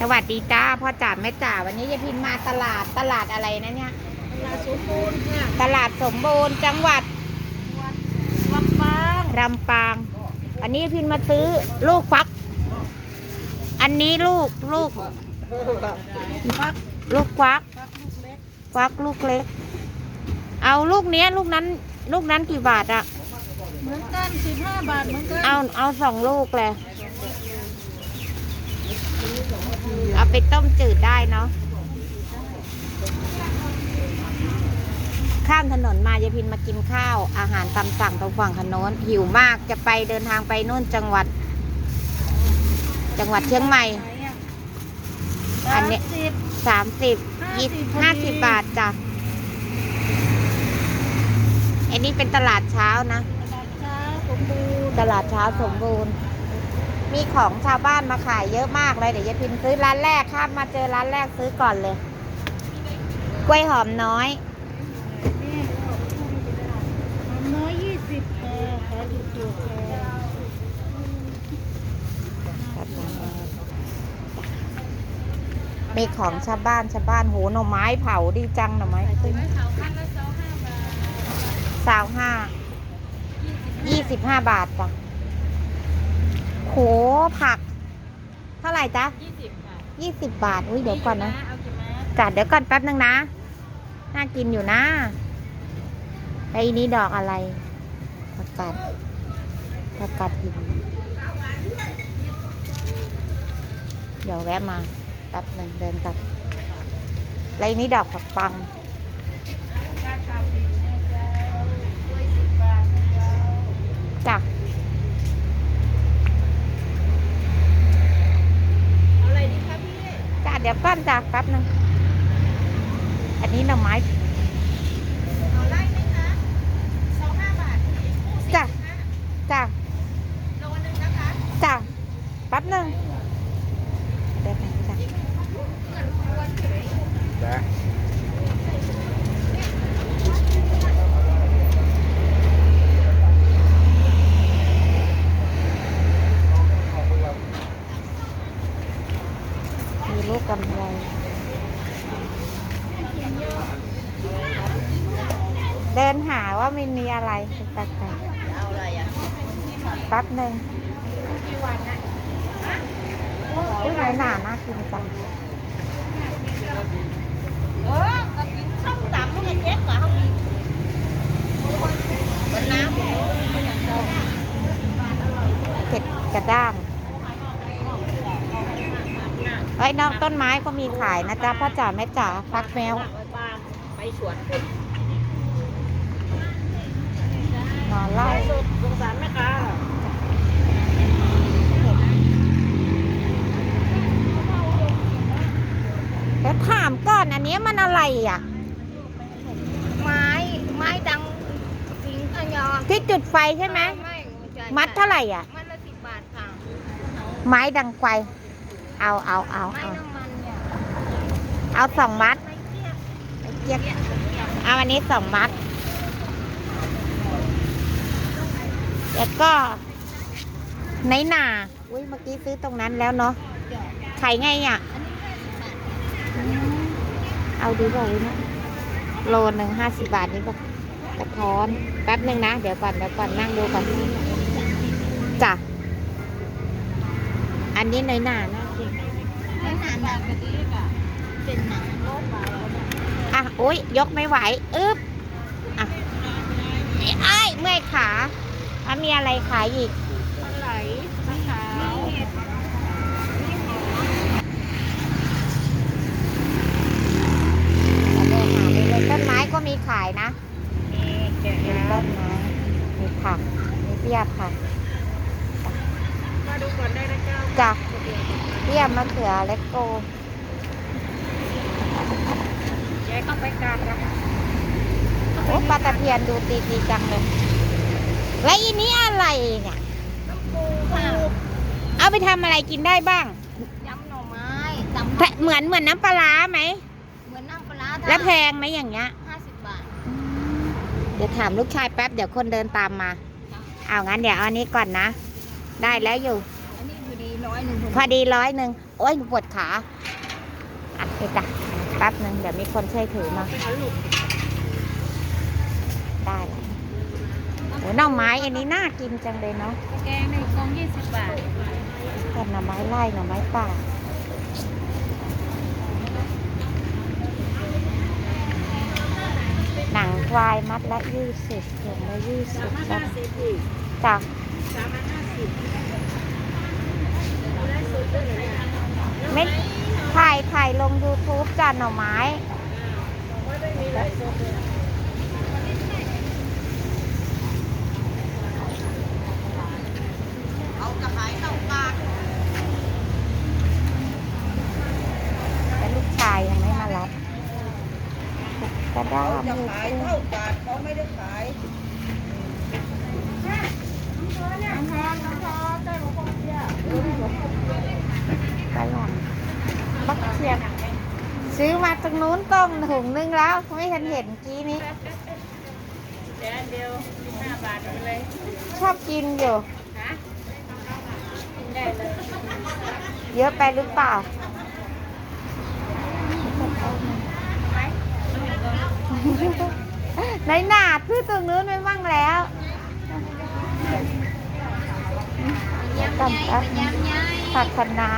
สวัสดีจ้าพ่อจ๋าแม่จ๋าวันนี้ยายพินมาตลาดตลาดอะไรนะเนี่ย ตลาดสมบูรณ์ค่ะตลาดสมบูรณ์จังหวัดลำปางลำปาง อันนี้ยายพินมาซื้อลูกฟัก อันนี้ลูกลูกฟักลูกฟักฟักลูกเล็กฟักลูกเล็ก เอาลูกเนี้ยลูกนั้น ลูกนั้นกี่บาทอะเหมือนกันสิบห้าบาทเหมือนกันเอาเอาสองลูกเลย เอาไปต้มจืดได้เนาะข้ามถนนมายายพินมากินข้าว อาหารตามสั่งตรงฝั่งถนนหิวมากจะไปเดินทางไปนู่นจังหวัด จังหวัดเชียงใหม่ไหนอะอันเนี้ยสิบสามสิบยี่50ห้าสิบบาทจ้ะอันนี้เป็นตลาดเช้านะ ตลาดเช้าสมบูรณ์ตลาดเช้าส มีของชาวบ้านมาขายเยอะมากเลย เดี๋ยวยายพินซื้อร้านแรกข้ามมาเจอร้านแรกซื้อก่อนเลย กล้วยหอมน้อย น้อยยี่สิบแพรขายถูกๆแพรมีของชาวบ้านชาวบ้านโหหน่อไม้เผาดีจังหน่อไม้ตึ้งสาวห้ายี่สิบห้าบาทจ้ะ โหผัก เท่าไหร่จ๊ะยี่สิบค่ะยี่สิบบาท อุ้ยเดี๋ยวก่อนนะเอากี่ม้าจัดเดี๋ยวก่อนแป๊บนึงนะ น่ากินอยู่นะไอ้นี้ดอกอะไรผักกาดผักกาดหินเดี๋ยวแวะมาแป๊บหนึ่งเดินกลับแล้วไอ้นี้ดอกผักปัง การทำดีนะเจ้ากล้วยสิบบาทนะเจ้า จ้ะ เอาอะไรดีคะพี่ จ้ะเดี๋ยวก่อนจ้ะแป๊บหนึ่งอันนี้หน่อไม้ เอาไล่ไหมคะสองห้าบาทพี่คู่สิบ จ้ะ จ้ะ โลนึงนะคะ จ้ะแป๊บหนึ่งเดี๋ยวไปจ้ะ จ้ะ มีลูกกำไร เดินหาว่ามันมีอะไรแปลกๆแป๊บหนึ่งอุ้ยไหนหนาน่ากินจังเออก็กินส้มตำมันก็เจ๊กว่าเขามีเป็นน้ำเผ็ดกระด้างไอ้ยนอกต้นไม้ก็มีขายนะจ๊ะพ่อจ๋าแม่จ๋าฟักแมวไปสวน ห นอนไล่สดสงสารแม่ค้าแล้วถามก่อนอันนี้มันอะไรอะ ไม้ไม้ดังสิงอัญญาที่จุดไฟใช่ไหมไม่ใช่มัดเท่าไหร่อะ มัดละสิบบาทค่ะ ไม้ดังไฟเอาเอาเอาไม้เอาน้ำมันเนี่ยเอาสองมัดไม้เกี้ยเจี๊ยบเอาอันนี้สองมัด แล้วก็ในหนาอุ้ยเมื่อกี้ซื้อตรงนั้นแล้วเนาะขายไงอะอันนี้ห้าสิบบาทเอาดีกว่าเลยนะโลหนึ่งห้าสิบบาทนี่ปะกระท้อนแป๊บหนึ่งนะ เดี๋ยวก่อนเดี๋ยวก่อนนั่งดูก่อนจ้ะอันนี้ในหนานะไม่นานแบบนี้ก็เป็นหนังโลกไปแล้วเนี่ยอะโอ้ยยกไม่ไหวอึ๊บอะไอ้ายเมื่อยขา อะมีอะไรขายอีกปลาไหลมะขาวเห็ดเดินหาไปเลยต้นไม้ก็มีขายนะมีแกะมีต้นไม้มีผักมีเบี้ยผักมาดูก่อนได้นะเจ้าจ้ะเบี้ยมะเขือเล็กโกแยกเข้าไปกลางรับโอ้ปลาตะเพียนดูตีดีจังเลย แล้วอีนี้อะไรเนี่ยปูค่ะเอาไปทำอะไรกินได้บ้าง ยำหน่อไม้ตำแพะเหมือนเหมือนน้ำปลาร้าไหม เหมือนน้ำปลาร้าแล้วแพงไหมอย่างเงี้ย ห้าสิบบาท เดี๋ยวถามลูกชายแป๊บเดี๋ยวคนเดินตามมาเอางั้นเดี๋ยวเอาอันนี้ก่อนนะ ได้แล้วอยู่ อันนี้พอดีโลร้อยหนึ่งพอดีร้อยหนึ่งโอ้ยหนูปวดขาอะไปจ้ะแป๊บหนึ่งเดี๋ยวมีคนช่วยถือมา ได้แล้ว โอ้หน่อไม้อันนี้น่ากินจังเลยเนาะ แกงในกล่องยี่สิบบาทแต่หน่อไม้ไล่หน่อไม้ป่าหนังควายมัดละยี่สิบถุงละยี่สิบจ้ะสิบอีกจ้ะสามพันห้าสิบไม่ถ่ายถ่ายลง YouTube จ้ะหน่อไม้ เอา กระหายเต่าปากแต่ลูกชายยังไม่มารับกระด้ามมือขายเท่าบาทเขาไม่ได้ขายน้ำพอน้ำพอได้ของพ่อเพียกระหล่ำบักเขียบซื้อมาตรงนู้นกล้องถุงนึงแล้ว ไม่ทันเห็นเมื่อกี้นี้ เดี๋ยวเดียวห้าบาทเลย ชอบกินอยู่ เยอะไปหรือเปล่า ในหนาดซื้อตรงนู้นไปบ้างแล้วตำอัพผักคะน้า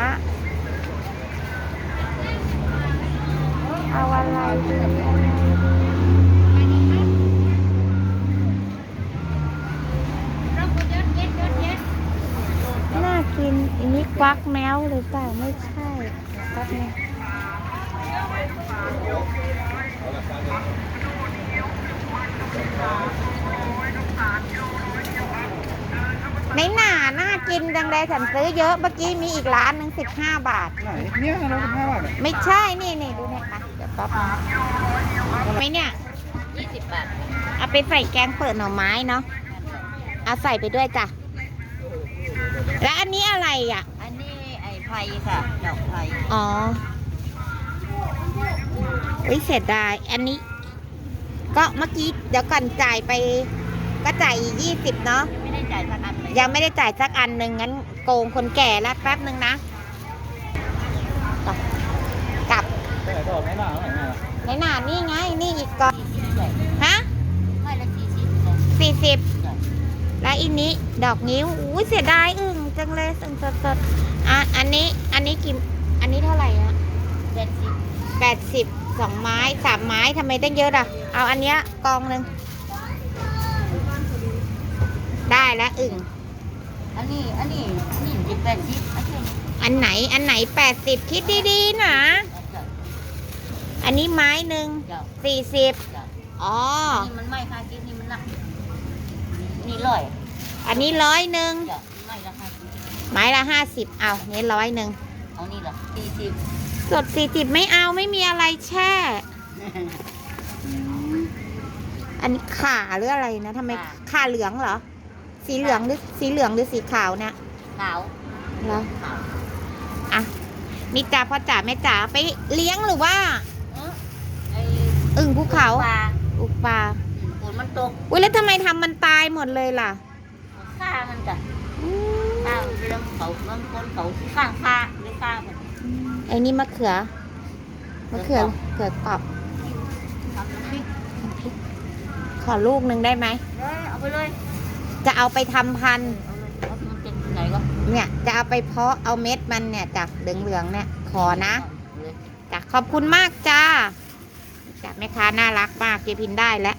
เอาอะไรดีอะไรดีน่า กิน อันนี้ควักแมวหรือเปล่า ไม่ใช่ควักแมวในหนาน่ากินจังเลยฉันซื้อเยอะเมื่อกี้มีอีกร้านหนึ่งสิบห้าบาท ไหนเนี่ยเราสิบห้าบาทไม่ใช่นี่นี่ดูเนี่ยอะเดี๋ยวแป๊บนึงไม่เนี่ยยี่สิบบาท เอาไปใส่แกงเปิดหน่อไม้เนาะเอาใส่ไปด้วยจ้ะ แล้วอันนี้อะไรอะ อันนี้ไอ้ไผ่ค่ะ ดอกไผ่อ๋ออุ้ยเสียดายอันนี้ ก็เมื่อกี้เดี๋ยวก่อนจ่ายไป ก็จ่ายอีกยี่สิบเนาะ ไม่ได้จ่ายสักอันเลยยังไม่ได้จ่ายสักอันหนึ่งงั้นโกงคนแก่แล้วแป๊บหนึ่งนะต่อกลับไหนบอกไม่หนาไหนหนาในหนานี่ไง นี่อีกก่อนสี่สิบเลยฮะไม่ละสี่สิบเลยสี่สิบแล้วอันนี้ดอกนิ้วอุ้ยเสียดายอึ่ง จังเลยสดสดๆอะอันนี้อันนี้กี่อันนี้เท่าไหร่อะเจ็ดสิบแปดสิบสองไม้สามไม้ทำไมตั้งเยอะอะ เอาอันเนี้ยกองหนึ่งได้แล้วอึ่งอันนี้อันนี้อันนี้สิบแปดสิบอันนี้อันไหนอันไหนแปดสิบคิดดีๆนะเจ้าอันนี้ไม้หนึ่งเจ้าสี่สิบเจ้าอ๋อนี่มันไม่ค่ากินนี่มันหนักนี่ร้อย อันนี้ร้อยหนึ่ง ไม้ละห้าสิบเอานี่ร้อยหนึ่งเอานี่ละสี่สิบสดสี่สิบไม่เอาไม่มีอะไรแช่ อันนี้ขาหรืออะไรนะทำไมขาเหลืองเหรอ สีเหลืองหรือสีเหลืองหรือสีขาวเนี่ยขาวเหรอขาวอะนี่จ่าพ่อจ๋าแม่จ๋าไปเลี้ยงหรือว่า เอ้อไอ้อึ่งภูเขาปลาอุกปลาฝนมันตกอุ้ยแล้วทำไมทำมันตายหมดเลยล่ะ ฆ่ามันจ้ะ อืม ฆ่าเรื่องเขาบางคนเขาข้างฆ่าหรือฆ่ามันไอ้นี่มะเขือมะเขือเขือกรอบทำน้ำพริกขอลูกหนึ่งได้ไหมเลยเอาไปเลยจะเอาไปทำพันธุ์เอาเลยเอามันเป็นไหนก็เนี่ยจะเอาไปเพาะเอาเม็ดมันเนี่ยจากเหลืองๆเนี่ยขอนะจ้ะขอบคุณมากจ้าจ้ะแม่ค้าน่ารักมากเกพินได้แล้ว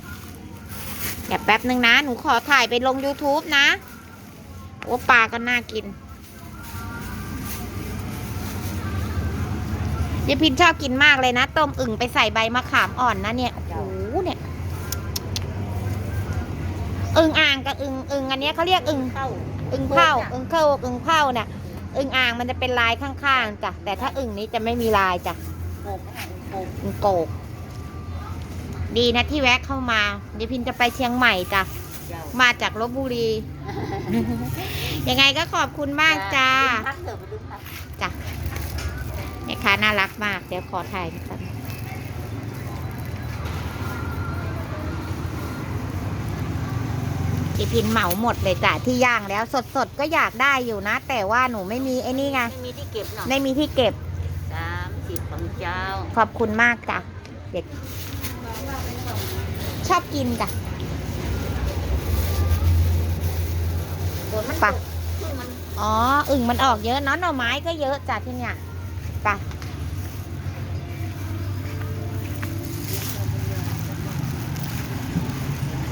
เดี๋ยวแป๊บนึงนะ หนูขอถ่ายไปลง YouTube นะ โอ้ปลาก็น่ากินเยพินชอบกินมากเลยนะ ต้มอึ่งไปใส่ใบมะขามอ่อนนะเนี่ยโอ้โหเนี่ย อึ่งอ่างกับอึ่งอึ่งอันเนี้ยเขาเรียกอึ่งเข้าอึ่งเผาอึ่งเข้าอึ่งเผาเนี่ยอึ่งอ่างมันจะเป็นลายข้างๆจ้ะแต่ถ้าอึ่งนี้จะไม่มีลายจ้ะโกกโกกอึ่งโกกดีนะที่แวะเข้ามาเดี๋ยวพินจะไปเชียงใหม่จ้ะเจ้า มาจากลบบุรี ยังไงก็ขอบคุณมากจ้าพักเอจ้ะแม่ค้าน่ารักมาก เดี๋ยวขอถ่ายกันจีพินเหมาหมดเลยจ้ะที่ย่างแล้วสดสดก็อยากได้อยู่นะ แต่ว่าหนูไม่มีไอ้นี่ไง ไม่มีที่เก็บหรอกไม่มีที่เก็บสามสิบของเจ้า ขอบคุณมากจ้ะเด็กชอบกินจ้ะ ฝนอ๋อ อึ่งมันออกเยอะน้อหน่อไม้ก็เยอะจ้ะที่เนี่ยไป